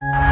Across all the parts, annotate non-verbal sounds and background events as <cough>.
జై <laughs>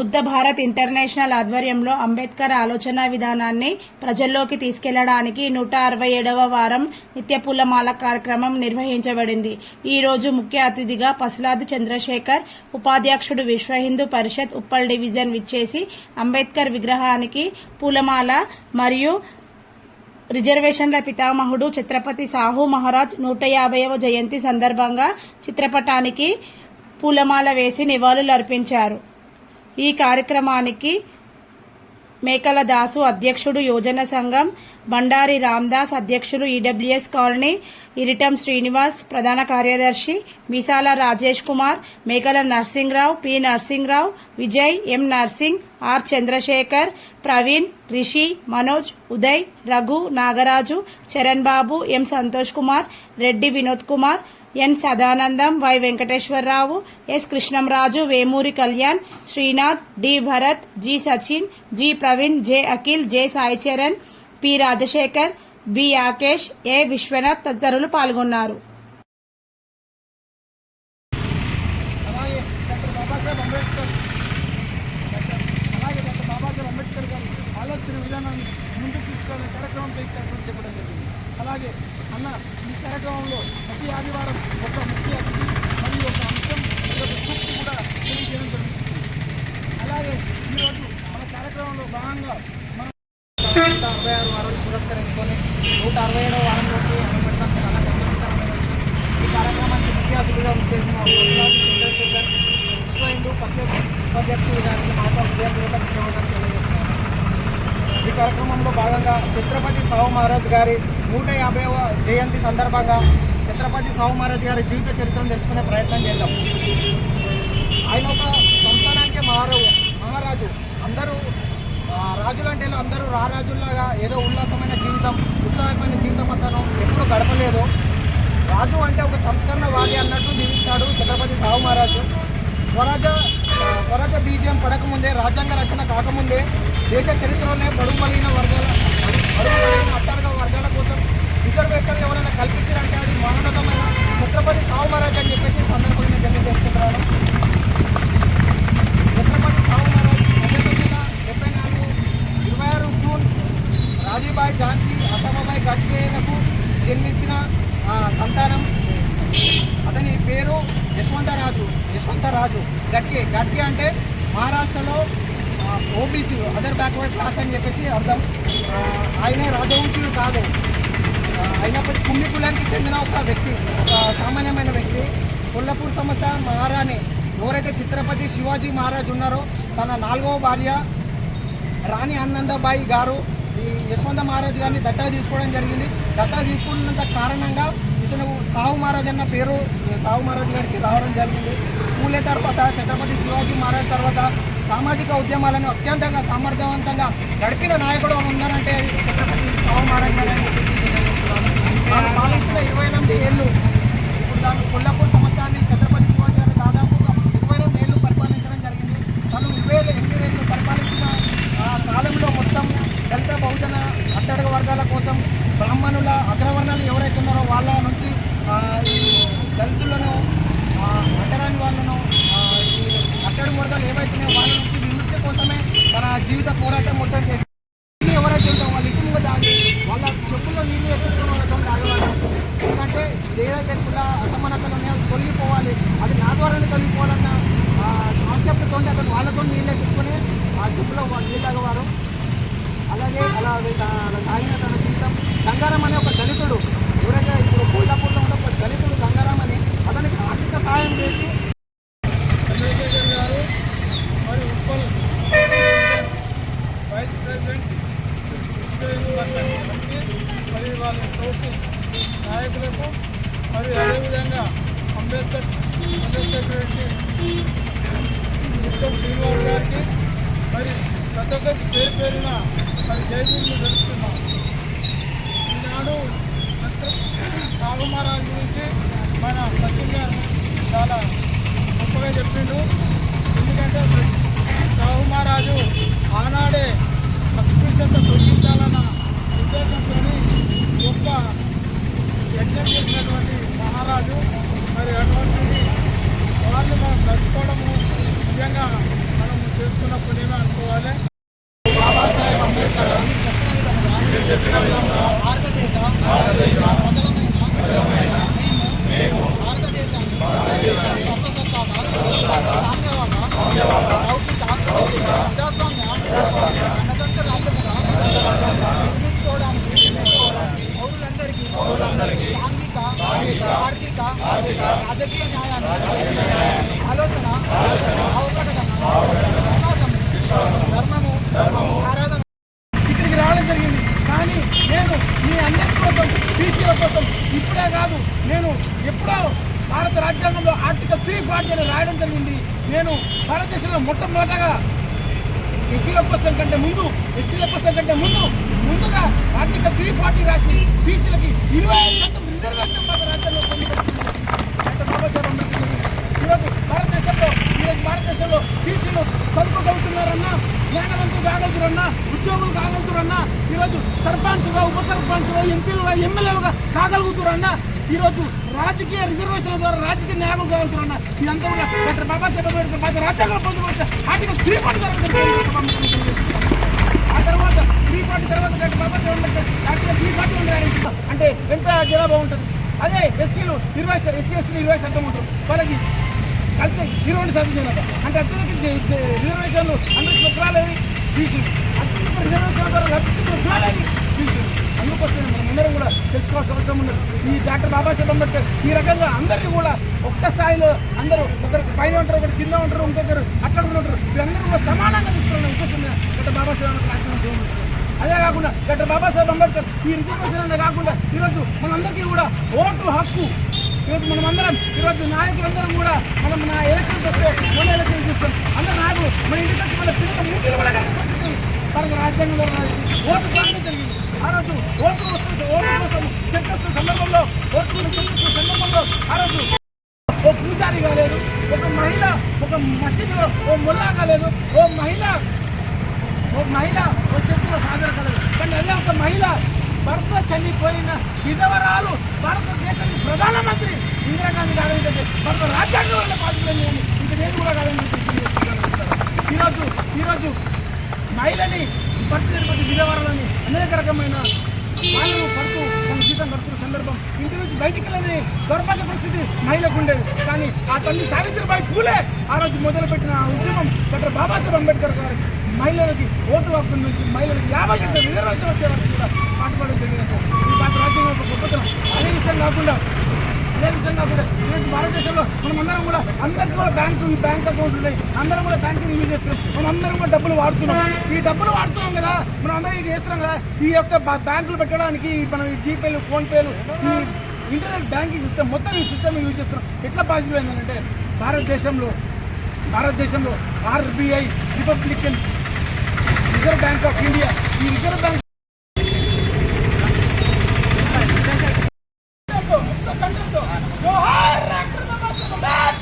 ప్రబుద్ధ భారత్ ఇంటర్నేషనల్ ఆధ్వర్యంలో అంబేద్కర్ ఆలోచన విధానాన్ని ప్రజల్లోకి తీసుకెళ్ళడానికి నూట అరవై ఏడవ వారం నిత్య పూలమాల కార్యక్రమం నిర్వహించబడింది. ఈ రోజు ముఖ్య అతిథిగా పసులాది చంద్రశేఖర్ ఉపాధ్యక్షుడు విశ్వ హిందూ పరిషత్ ఉప్పల్ డివిజన్ విచ్చేసి అంబేద్కర్ విగ్రహానికి పూలమాల మరియు రిజర్వేషన్ల పితామహుడు ఛత్రపతి సాహు మహారాజ్ నూట యాభైవ జయంతి సందర్భంగా చిత్రపటానికి పూలమాల వేసి నివాళులర్పించారు. ఈ కార్యక్రమానికి మేకల దాసు అధ్యక్షుడు యోజన సంఘం బండారి రామ్దాస్ అధ్యక్షులు ఈడబ్ల్యూఎస్ కాలనీ ఇరిటం శ్రీనివాస్ ప్రధాన కార్యదర్శి Misala Rajesh Kumar Mekala Narsingrao P Narsingrao Vijay M Narsing R Chandrashekar Praveen Rishi Manoj Uday Raghu Nagaraju Charan Babu M Santosh Kumar Reddy Vinod Kumar N Sadanandam Y Venkateswararao S Krishnamraju Vemuri Kalyan Srinath D Bharat G Sachin G Praveen J Akhil J Sai Charan P Rajashekar B Yakesh A Vishwanath తదితరులు పాల్గొన్నారు. ఆలోచన విధానాన్ని ముందుకు తీసుకునే కార్యక్రమం కార్యక్రమం చెప్పడం జరిగింది. అలాగే అన్న ఈ కార్యక్రమంలో ప్రతి ఆదివారం ఒక ముఖ్య మరియు ఒక అంశం సూక్తి కూడా తెలియజేయడం జరుగుతుంది. అలాగే ఈరోజు మన కార్యక్రమంలో భాగంగా మనం నూట అరవై ఆరు వారాలు పురస్కరించుకొని నూట అరవై ఏడవ వారంలోకి అడుగుపెట్టడం చాలా సంతోషకరమైన ఈ కార్యక్రమానికి ముఖ్య అతిథిగా చేసిన విశ్వ హిందూ పరిషత్ ఉపాధ్యక్షుడు గారికి మాతో హృదయపూర్వక ఈ కార్యక్రమంలో భాగంగా ఛత్రపతి సాహు మహారాజ్ గారి నూట యాభైవ జయంతి సందర్భంగా ఛత్రపతి సాహు మహారాజ్ గారి జీవిత చరిత్రను తెలుసుకునే ప్రయత్నం చేద్దాం. ఆయన ఒక సంస్థానానికి మారవు మహారాజు. అందరూ ఆ, రాజులు అంటే అందరూ రారాజుల్లాగా ఏదో ఉల్లాసమైన జీవితం ఉత్సాహమైన జీవితం అతను ఎప్పుడు గడపలేదు. రాజు అంటే ఒక సంస్కరణవాది అన్నట్టు జీవించాడు ఛత్రపతి సాహు మహారాజు. స్వరాజ స్వరాజ బీజం పడకముందే రాజ్యాంగ రచన కాకముందే దేశ చరిత్రలోనే బడుగు వర్గాల బడుగు వర్గాల కోసం రిజర్వేషన్లు ఎవరైనా కల్పించారంటే అది మహోన్నతమైన ఛత్రపతి సాహు మహారాజ్ అని చెప్పేసి సందర్భంగా నేను తెలియజేసుకుంటున్నాను. ఛత్రపతి సాహు మహారాజ్ పద్దెనిమిది వందల డెబ్బై నాలుగు ఇరవై ఆరు జూన్ రాజీబాయి ఝాన్సీ అసమాబాయి గడ్కేలకు జన్మించిన సంతానం. అతని పేరు యశ్వంతరాజు యశ్వంతరాజు గట్కే గట్కే అంటే మహారాష్ట్రలో ఓబీసీ అదర్ బ్యాక్వర్డ్ క్లాస్ అని చెప్పేసి అర్థం. ఆయన ఆయనే రాజవంశీయుడు కాదు. అయినప్పటికీ కుమ్మి కులానికి చెందిన ఒక వ్యక్తి ఒక సామాన్యమైన వ్యక్తి. కొల్లపూర్ సంస్థ మహారాణి. ఎవరైతే ఛత్రపతి శివాజీ మహారాజ్ ఉన్నారో తన నాలుగవ భార్య రాణి ఆనందబాయి గారు ఈ యశ్వంత మహారాజ్ గారిని దత్తత తీసుకోవడం జరిగింది. దత్తత తీసుకున్నంత కారణంగా ఇతను సాహు మహారాజ్ అన్న పేరు సాహు మహారాజ్ గారికి రావడం జరిగింది. పూలే తర్వాత ఛత్రపతి శివాజీ మహారాజ్ తర్వాత సామాజిక ఉద్యమాలను అత్యంతంగా సమర్థవంతంగా నడిపిన నాయకుడు ఉన్నారంటే అది ఛత్రపతి పాలించిన ఇరవై ఎనిమిది ఏళ్ళు ఇప్పుడు దాని కొల్లాపూర్ సంస్థాన్ని ఛత్రపతి శివాజీ గారు దాదాపుగా ఇరవై ఎనిమిది ఏళ్ళు పరిపాలించడం జరిగింది. తను ఇరవై ఎనిమిది ఏళ్ళు పరిపాలించిన కాలంలో మొత్తం దళిత బహుజన అట్టడుగు వర్గాల కోసం బ్రాహ్మణుల అగ్రవర్ణాలు ఎవరైతే ఉన్నారో వాళ్ళ నుంచి దళితులను అంటరాని వాళ్ళను అట్టడుగు వర్గాలు ఏవైతున్నాయో వాళ్ళ నుంచి విముక్తి కోసమే తన జీవిత పోరాటం మొత్తం చేసి నీళ్ళు ఎవరైతే ఉంటారో వాళ్ళు ఇటు ముందు దాగి వాళ్ళ చెప్పుల్లో నీళ్ళు ఎత్తుకుని వాళ్ళతో తాగేవాళ్ళు ఎందుకంటే ఏదైతే కూడా అసమానతలు ఉన్నాయో అవి తొలగిపోవాలి అది నా ద్వారానే తొలగిపోవాలన్న కాన్సెప్ట్తో అతను వాళ్ళతో నీళ్ళు ఎత్తుకుని ఆ చెప్పులో వాళ్ళు నీళ్ళు తాగేవారు అలాగే అలా వీళ్ళ- అలా సాగిన తన జీవితం గంగారాం అనే ఒక దళితుడు ఎవరైతే ఇప్పుడు కోల్లాపూర్లో ఉన్న ఒక దళితుడు గంగారాం అని అతనికి ఆర్థిక సహాయం చేసి చంద్రశేఖర్ గారు మరి ఉప్పల్ వైస్ ప్రెసిడెంట్ విశ్వ హిందూ పరిషత్ కమిటీ మరి వాళ్ళ తోటి నాయకులకు మరి అదేవిధంగా అంబేద్కర్ చంద్రశేఖర్ రెడ్డి మిస్టర్ శ్రీనివాస్ గారికి మరి ప్రతి ఒక్కరికి పేరు పేరున మరి జైబీలు జరుపుతున్నాం ఈనాడు సాగు గురించి మన సచిన్ గారు చాలా గొప్పగా చెప్పిండు. ఎందుకంటే స- మహారాజు ఆనాడే అస్పృశ్యత తొలగించాలన్న ఉద్దేశంతో గొప్ప యజ్ఞం చేసినటువంటి మహారాజు మరి అటువంటిది వారిని మనం తలుచుకోవడము నిజంగా మనం చేసుకున్న పుణ్యమే అనుకోవాలి. బాబాసాహెబ్ అంబేద్కర్ చెప్పిన విధంగా భారతదేశ ప్రజలమైన మేము భారతదేశాన్ని సామ్యవాద లౌకిక ప్రజాస్వామ్య గణతంత్ర రాజ్యముగా నిర్మించుకోవడానికి పౌరులందరికీ సాంఘిక ఆర్థిక రాజకీయ న్యాయాన్ని ఆలోచన అవకాశం ధర్మము ఆరాధన ఇక్కడికి రావడం జరిగింది కానీ నేను మీ అందరి కోసం బీసీల కోసం ఇప్పుడే కాదు నేను ఎప్పుడో భారత రాజ్యాంగంలో ఆర్టికల్ త్రీ ఫార్టీ అని రాయడం జరిగింది. నేను భారతదేశంలో మొట్టమొదటగా ఎస్సీల కోసం కంటే ముందు ఎస్టీల కోసం కంటే ముందు ముందుగా ఆర్టికల్ త్రీ ఫార్టీ రాసి బీసీలకి ఇరవై ఐదు శాతం రిజర్వేషన్ భారత రాజ్యాంగంలో పొందుపరిచింది. బాబాసాహెబ్ అంబేద్కర్ ఈరోజు భారతదేశంలో ఈరోజు భారతదేశంలో బీసీలు చదువుకోగలుగుతున్నారన్నా జ్ఞానవంతులు కాగలుగుతారన్నా ఉద్యోగులు కాగలుగుతారన్నా ఈరోజు సర్పంచ్గా ఉప సర్పంచ్గా ఎంపీలుగా ఎమ్మెల్యేలుగా కాగలుగుతారన్నా ఈరోజు రాజకీయ రిజర్వేషన్ల ద్వారా రాజకీయ న్యాయం కాగలుగుతారన్నా ఇదంతా కూడా డాక్టర్ బాబాసాహెబ్ అంబేద్కర్ భారత రాజ్యాంగంలో పొందుకోవచ్చు ఆర్టికల్ త్రీ ఫార్టీ ఆ తర్వాత త్రీ ఫార్టీ తర్వాత doctor Babasaheb Ambedkar article three forty ఉంటారు అంటే ఎంత జనాభా ఉంటుంది. అదే ఎస్సీలు ఇరవై ఎస్సీ ఎస్టీలు ఇరవై శాతం ఉంటారు. వాళ్ళకి కలిపి ఇరవై రెండు శాతం జనాభా. అంటే అత్యధిక రిజర్వేషన్లు అందరికీ ఒకరాలేవి తీసి అత్యధిక రిజర్వేషన్ ద్వారా అత్యధిక ఒకరాలేవి బీసీలు అందుకోసం మనం అందరం కూడా తెలుసుకోవాల్సిన అవసరం ఉన్నది. ఈ డాక్టర్ బాబాసాహెబ్ అంబేద్కర్ ఈ రకంగా అందరినీ కూడా ఒక్క స్థాయిలో అందరూ ఒకరు పైన ఉంటారు ఒకరు కింద ఉంటారు ఇంకొకరు అట్లా కూడా ఉంటారు. వీళ్ళందరూ కూడా సమానంగా తీసుకున్న ఉద్దేశం డాక్టర్ బాబాసాహెబ్ అంబేద్కర్ రాజ్యాంగం అదే కాకుండా డాక్టర్ బాబాసాహెబ్ అంబేద్కర్ ఈ రిజర్వేషన్ అనే కాకుండా ఈరోజు మనందరికీ కూడా ఓటు హక్కు. ఈరోజు మనమందరం ఈరోజు నాయకులందరం కూడా మనం నా ఎలక్షన్ వస్తే మన ఎలక్షన్ చూస్తాం అందరు నాయకులు మన ఇంటికి వచ్చి మన పిల్లల ముందు కూడా రాజ్యాంగంలో ఓటు సాధన జరిగింది. ఆ రోజు ఓటు వస్తుంది ఓటు కోసం చర్చిస్తున్న సందర్భంలో ఓటు చర్చిస్తున్న సందర్భంలో ఆ రోజు ఓ పూజారి కాలేదు ఒక మహిళ ఒక మసీదులో ఓ ముల్లా కాలేదు ఓ మహిళ ఓ మహిళ ఓ చర్చిలో హాజరు కాలేదు. కానీ అదే ఒక మహిళ భర్త చనిపోయిన విధవరాలు భారతదేశానికి ప్రధానమంత్రి ఇందిరాగాంధీ కాదంటే భర్త రాజ్యాంగంలో బాధ్యతలు ఇంకా నేను కూడా కాదని ఈరోజు ఈరోజు మహిళని పట్టు తిరుపతి విధవరాలని అనేక రకమైన వాళ్ళు పడుతూ తన జీతం గడుపుతున్న సందర్భం. ఇంటి నుంచి బయటికి వెళ్ళని దౌర్భాగ్య పరిస్థితి మహిళకు ఉండేది. కానీ ఆ తల్లి సావిత్రిబాయి పూలే ఆ రోజు మొదలుపెట్టిన ఆ ఉద్యమం డాక్టర్ బాబాసాహెబ్ అంబేద్కర్ గారు మహిళలకి ఓటు హక్కు నుంచి మహిళలకు యాభై శాతం రిజర్వేషన్ వచ్చే వరకు కూడా పాటుపడడం జరిగినట్టు ఈ భారత రాజ్యాంగం గొప్పతనం. అదే విషయం కాకుండా అదే విషయం ఈరోజు భారతదేశంలో మనమందరం అందరం కూడా అందరికీ కూడా బ్యాంకు బ్యాంక్ అకౌంట్ ఉన్నాయి. అందరం కూడా బ్యాంకింగ్ యూజ్ చేస్తున్నాం. మనం కూడా డబ్బులు వాడుతున్నాం. ఈ డబ్బులు వాడుతున్నాం కదా మనం అందరం ఇది చేస్తున్నాం కదా. ఈ యొక్క బ్యాంకులు పెట్టడానికి మనం ఈ జీపేలు ఫోన్పేలు ఈ ఇంటర్నెట్ బ్యాంకింగ్ సిస్టమ్ మొత్తం ఈ సిస్టమ్ యూజ్ చేస్తున్నాం. ఎట్లా పాసిబుల్ అయిందంటే భారతదేశంలో భారతదేశంలో RBI republican reserve bank of India ఈ రిజర్వ్ బ్యాంక్ జోహార్ డాక్టర్ బాబాసాహెబ్ అంబేద్కర్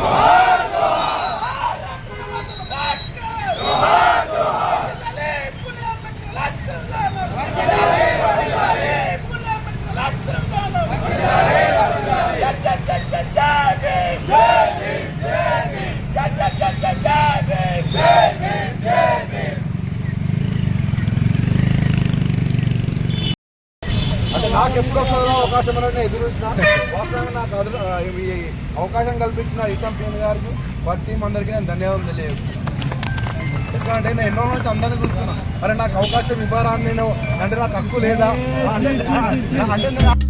జోహార్ జోహార్ డాక్టర్ బాబాసాహెబ్ అంబేద్కర్ జోహార్ జోహార్ వర్ధిల్లాలి పులి అంబేద్కర్ లక్షణాలు వర్ధిల్లాలి వర్ధిల్లాలి పులి అంబేద్కర్ లక్షణాలు వర్ధిల్లాలి వర్ధిల్లాలి జై జై జై జై జై భీమ్ జై భీమ్ జై భీమ్ జై జై జై జై జై భీమ్ జై భీమ్ జై భీమ్ అంటే నాకు ఎప్పుడు వస్తుందో అవకాశం అనేది ఎదురు చూసిన వాస్తవంగా నాకు అవకాశం కల్పించిన యుద్ధం సీన్ గారికి వారి టీం అందరికీ నేను ధన్యవాదాలు తెలియజేస్తున్నాను. ఎందుకంటే నేను ఎన్నో నుంచి అందరినీ చూస్తున్నా అరే నాకు అవకాశం ఇవ్వరా నేను అంటే నాకు హక్కు లేదా? అంటే